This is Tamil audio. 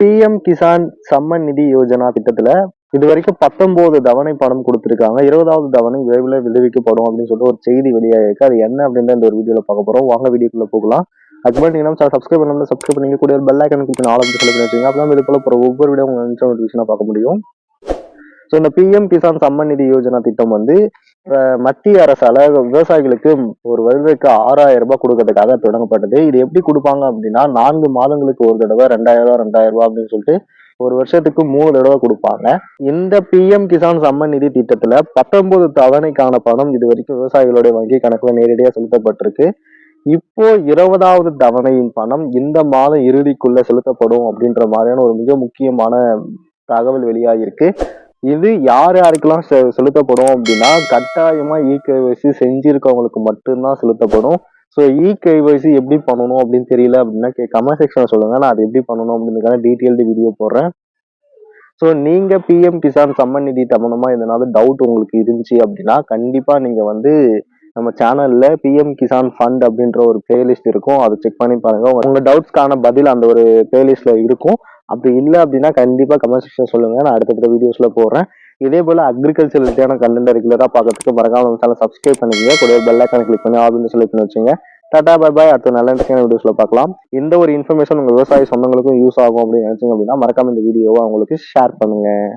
பிஎம் கிசான் சம்மன் நிதி யோஜனா திட்டத்துல இது வரைக்கும் பத்தொன்பது தவணை பணம் கொடுத்துருக்காங்க. இருபதாவது தவணை விரைவில் விடுவிக்கப்படும் அப்படின்னு சொல்லிட்டு ஒரு செய்தி வெளியாயிருக்கு அது என்ன அப்படின்னு இந்த ஒரு வீடியோல பார்க்க போறோம். வாங்க வீடியோக்குள்ள போகலாம். அதுக்கு முன்னாடி நம்ம சப்ஸ்கிரைப் பண்ணணும் சப்ஸ்கிரைப் பண்ணி கூட பெல் ஐக்கன் கிளிக் பண்ணி ஆல் ஆஃப் செலக்ட் வச்சுங்க அப்பதான் இது போல போற ஒவ்வொரு வீடியோ உங்களுக்கு நோட்டிஃபிகேஷனாக பார்க்க முடியும். ஸோ இந்த பிஎம் கிசான் சம்மன் நிதி யோஜனா திட்டம் வந்து மத்திய அரசால விவசாயிகளுக்கு ஒரு வருடத்துக்கு ஆறாயிரம் ரூபாய் கொடுக்கறதுக்காக தொடங்கப்பட்டது. இது எப்படி கொடுப்பாங்க அப்படின்னா நான்கு மாதங்களுக்கு ஒரு தடவை ரெண்டாயிரம் ரூபாய் ரெண்டாயிரம் ரூபாய் அப்படின்னு சொல்லிட்டு ஒரு வருஷத்துக்கு மூணு தடவை கொடுப்பாங்க. இந்த பிஎம் கிசான் சம்மன் நிதி திட்டத்துல பத்தொன்பது தவணைக்கான பணம் இது வரைக்கும் விவசாயிகளுடைய வங்கி கணக்குல நேரடியாக செலுத்தப்பட்டிருக்கு. இப்போ இருபதாவது தவணையின் பணம் இந்த மாதம் இறுதிக்குள்ள செலுத்தப்படும் அப்படின்ற மாதிரியான ஒரு மிக முக்கியமான தகவல் வெளியாகிருக்கு இது யார் யாருக்கெல்லாம் செ- செலுத்தப்படும் அப்படின்னா கட்டாயமா இ கேவைசி செஞ்சிருக்கவங்களுக்கு மட்டும்தான் செலுத்தப்படும். ஸோ இ கேவைசி எப்படி பண்ணணும் அப்படின்னு தெரியல அப்படின்னா கமெண்ட் செக்ஷன் சொல்லுங்க. நான் அது எப்படி பண்ணணும் அப்படின்றதுக்கான டீட்டெயில்டு வீடியோ போடுறேன். ஸோ நீங்க பிஎம் கிசான் சம்மன் நிதி சம்மந்தமா எதனால டவுட் உங்களுக்கு இருந்துச்சு அப்படின்னா கண்டிப்பா நீங்க வந்து நம்ம சேனல்ல பிஎம் கிசான் ஃபண்ட் அப்படின்ற ஒரு பிளேலிஸ்ட் இருக்கும். அதை செக் பண்ணி பாருங்க. உங்க டவுட்ஸ்க்கான பதில் அந்த ஒரு பிளேலிஸ்ட்ல இருக்கும். அப்படி இல்லை அப்படின்னா கண்டிப்பாக கமெண்ட் செக்ஷன் சொல்லுங்க. நான் அடுத்தடுத்த வீடியோஸில் போடுறேன். இதே போல் அக்ரிகல்ச்சர் ரிலேட்டான கண்டென்ட் ரெகுலராக பார்க்கறதுக்கு மறக்காம சேனல் சப்ஸ்கிரைப் பண்ணிக்கங்க. கூட பெல் ஐக்கான கிளிக் பண்ணி ஆல் செலக்ட் பண்ணி வச்சுங்க டாடா பை பாய் அடுத்த நல்ல இன்ட்ரெஸ்டிங்கான வீடியோஸில் பார்க்கலாம். இந்த ஒரு இன்ஃபர்மேஷன் உங்கள் விவசாய சொந்தங்களுக்கும் யூஸ் ஆகும் அப்படின்னு நினச்சிங்க அப்படின்னா மறக்காம இந்த வீடியோவை உங்களுக்கு ஷேர் பண்ணுங்கள்